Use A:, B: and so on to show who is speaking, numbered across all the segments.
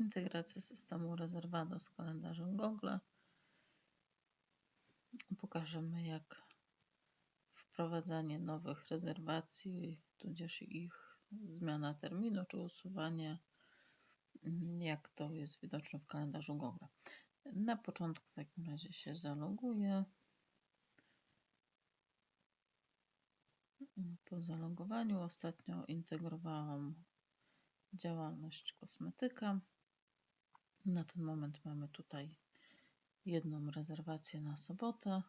A: integracja systemu Reservado z kalendarzem Google. Pokażemy jak wprowadzanie nowych rezerwacji, tudzież ich zmiana terminu czy usuwanie, jak to jest widoczne w kalendarzu Google. Na początku w takim razie się zaloguję. Po zalogowaniu ostatnio integrowałam działalność kosmetyka. Na ten moment mamy tutaj jedną rezerwację na sobotę.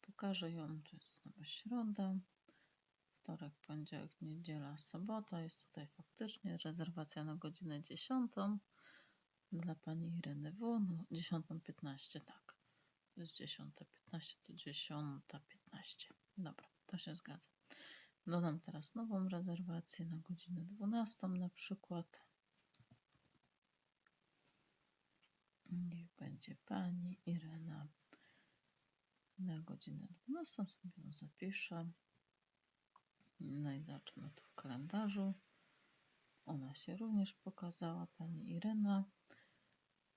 A: Pokażę ją, to jest znowu środa, wtorek, poniedziałek, niedziela, sobota. Jest tutaj faktycznie rezerwacja na godzinę 10 dla pani Ireny W. No, 10.15, tak. To jest 10.15, to 10.15. Dobra, to się zgadza. Dodam teraz nową rezerwację na godzinę 12 na przykład. Niech będzie pani Irena na godzinę 12 sobie ją zapiszę. No i zobaczymy tu w kalendarzu. Ona się również pokazała, pani Irena.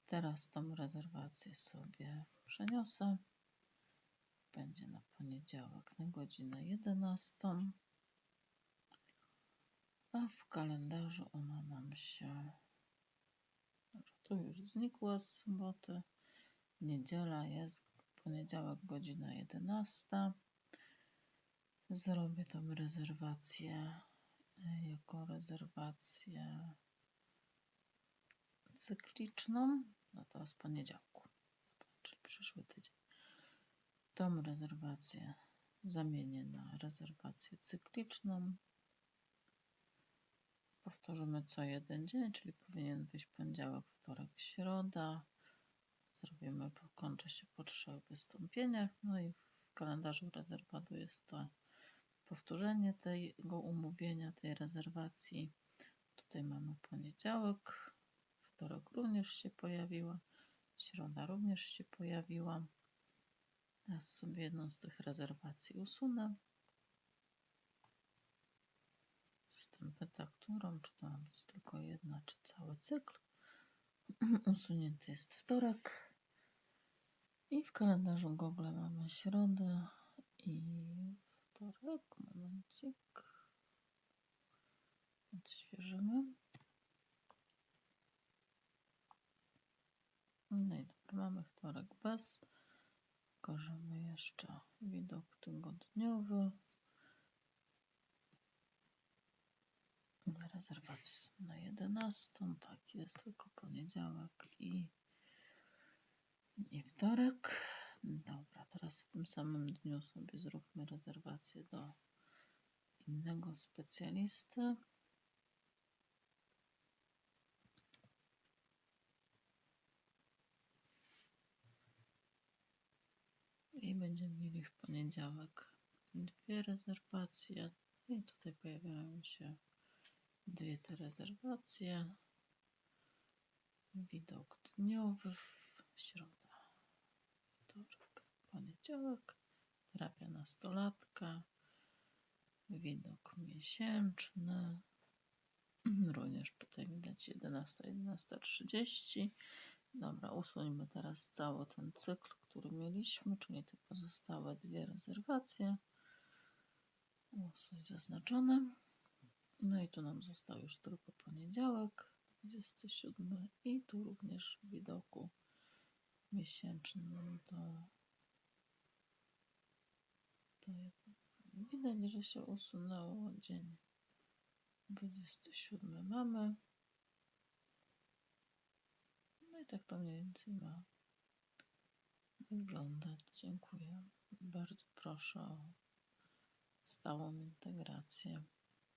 A: Teraz tą rezerwację sobie przeniosę. Będzie na poniedziałek na godzinę 11. A w kalendarzu ona nam się. Tu już znikła z soboty. Niedziela jest, poniedziałek godzina 11. Zrobię tą rezerwację e, jako rezerwację cykliczną. No to z poniedziałku, czyli przyszły tydzień. Tą rezerwację zamienię na rezerwację cykliczną. Powtórzymy co jeden dzień, czyli powinien wyjść poniedziałek, wtorek, środa. Zrobimy, kończy się po trzech wystąpieniach. No i w kalendarzu rezerwatu jest to powtórzenie tego umówienia, tej rezerwacji. Tutaj mamy poniedziałek, wtorek również się pojawiła, środa również się pojawiła. Teraz sobie jedną z tych rezerwacji usunę. Z tym pyta, którą, czy to ma być tylko jedna, czy cały cykl. Usunięty jest wtorek. I w kalendarzu Google mamy środę i wtorek. Momencik. Odświeżymy. No i dobra, mamy wtorek bez. Pokażemy jeszcze widok tygodniowy. Rezerwacje są na 11. Tak jest, tylko poniedziałek i, i wtorek. Dobra, teraz w tym samym dniu sobie zróbmy rezerwację do innego specjalisty. I będziemy mieli w poniedziałek dwie rezerwacje. I tutaj pojawiają się dwie te rezerwacje. Widok dniowy w środę, wtorek, poniedziałek, terapia nastolatka, widok miesięczny, również tutaj widać 11, 11.30. Dobra, usuńmy teraz cały ten cykl, który mieliśmy, czyli te pozostałe dwie rezerwacje. Usuń zaznaczone. No i tu nam został już tylko poniedziałek, 27 i tu również w widoku miesięcznym to, to widać, że się usunęło dzień 27 mamy. No i tak to mniej więcej ma wyglądać. Dziękuję. Bardzo proszę o stałą integrację.